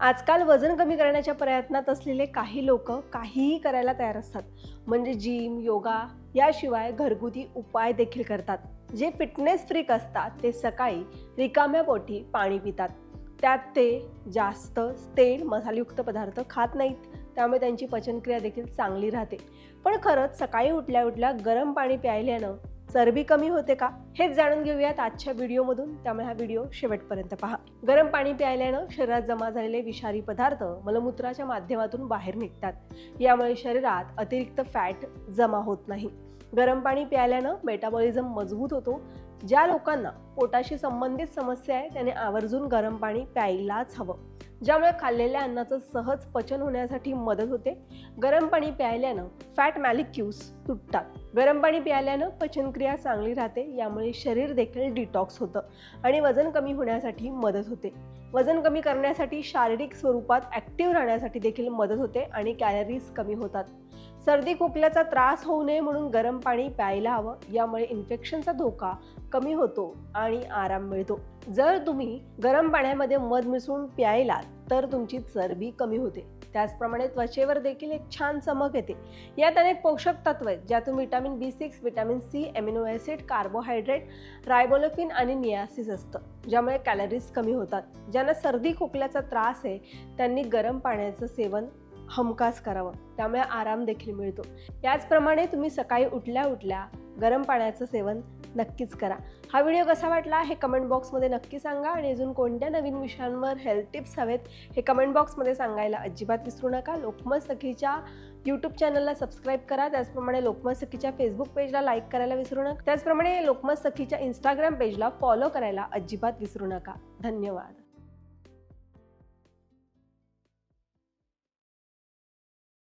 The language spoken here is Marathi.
आजकाल वजन कमी करण्याच्या प्रयत्नात असलेले काही लोक काहीही करायला तयार असतात. म्हणजे जिम योगा याशिवाय घरगुती उपाय देखील करतात. जे फिटनेस फ्रीक असतात ते सकाळी रिकाम्या पोटी पाणी पितात. त्यात ते जास्त तेल मसालेयुक्त पदार्थ खात नाहीत. त्यामुळे त्यांची पचनक्रिया देखील चांगली राहते. पण खरंच सकाळी उठल्या उठल्या गरम पाणी प्यायल्यानं चरबी कमी होते का? हेच जाणून घेऊयात आजच्या व्हिडिओमधून. त्यामुळे हा व्हिडिओ शेवटपर्यंत पहा. गरम पाणी प्यायल्यानं शरीरात जमा झालेले विषारी पदार्थ मलमूत्राच्या माध्यमातून बाहेर निघतात. यामुळे शरीरात अतिरिक्त फॅट जमा होत नाही. गरम पाणी प्यायल्यानं मेटाबॉलिझम मजबूत होतो. ज्या लोकांना पोटाशी संबंधित समस्या आहे त्याने आवर्जून गरम पाणी प्यायलाच हवं. ज्यामुळे खाल्लेल्या अन्नाचं सहज पचन होण्यासाठी मदत होते. गरम पाणी प्यायल्यानं फॅट मॅलिक्यूज तुटतात. गरम पाणी प्यायल्यानं पचनक्रिया चांगली राहते यामुळे शरीर देखील डिटॉक्स होतं आणि वजन कमी होण्यासाठी मदत होते. वजन कमी करण्यासाठी शारीरिक स्वरूपात ॲक्टिव्ह राहण्यासाठी देखील मदत होते आणि कॅलरीज कमी होतात. सर्दी खोकल्याचा त्रास होऊ नये म्हणून गरम पाणी प्यायला हवं. यामुळे इन्फेक्शनचा धोका कमी होतो आणि आराम मिळतो. जर तुम्ही गरम पाण्यामध्ये मध मिसळून प्यायलात तर तुमची चरबी कमी होते. त्याचप्रमाणे त्वचेवर देखील एक छान चमक येते. यात अनेक पोषक तत्व आहेत ज्यातून vitamin B six vitamin C amino acid carbohydrate riboflavin आणि नियासिस असतं ज्यामुळे कॅलरीज कमी होतात. ज्यांना सर्दी खोकल्याचा त्रास आहे त्यांनी गरम पाण्याचं सेवन हमखास करावं. त्यामुळे आराम देखील मिळतो. याचप्रमाणे तुम्ही सकाळी उठल्या उठल्या गरम पाण्याचं सेवन नक्कीच करा. हा व्हिडिओ कसा वाटला हे कमेंट बॉक्समध्ये नक्की सांगा आणि अजून कोणत्या नवीन विषयांवर हेल्थ टिप्स हवेत हे कमेंट बॉक्समध्ये सांगायला अजिबात विसरू नका. लोकमत सखीच्या यूट्यूब चॅनलला सबस्क्राईब करा. त्याचप्रमाणे लोकमत सखीच्या फेसबुक पेजला लाईक करायला विसरू नका. त्याचप्रमाणे लोकमत सखीच्या इंस्टाग्राम पेजला फॉलो करायला अजिबात विसरू नका. धन्यवाद.